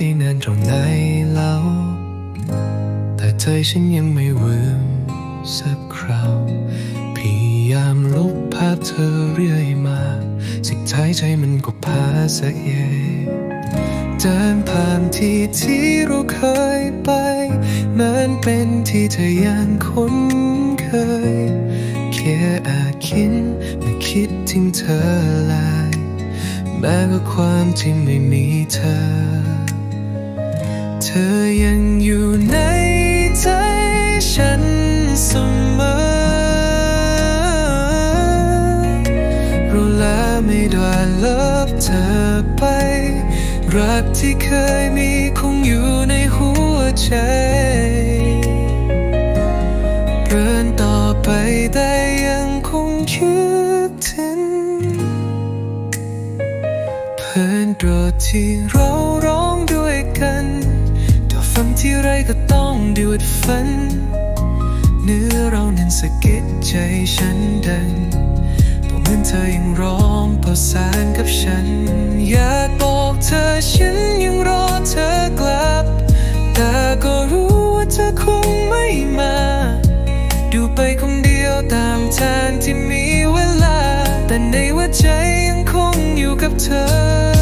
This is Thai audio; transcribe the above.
เธอหายได้นานตรงไหนแล้ว แต่ใจฉันยังไม่ลืมสักคราว พยายามลบภาพเธอเรื่อยมาสิ่งท้ายใจมันก็พาสักเยเดินผ่านที่ที่เราเคยไปมันเป็นที่เธอยังคุ้นเคยแค่อาจคิดและคิดถึงเธอหลายแม้ว่าความจริงไม่มีเธอ เธอยังอยู่ในใจฉันเสมอ รู้แล้วไม่ได้เลิกเธอไป รักที่เคยมีคงอยู่ในหัวใจเดินต่อไปแต่ยังคงคิดถึงเพลินโดดที่เราร้องด้วยกัน ที่ไรก็ต้องดูดฟัน เนื้อเรานั้นสะกิดใจฉันดังบอเหมือนเธอยังร้องประสานกับฉัน อยากบอกเธอฉันยังรอเธอกลับ แต่ก็รู้ว่าเธอคงไม่มา ดูไปคนเดียวตามทางที่มีเวลา แต่ในหัวใจยังคงอยู่กับเธอ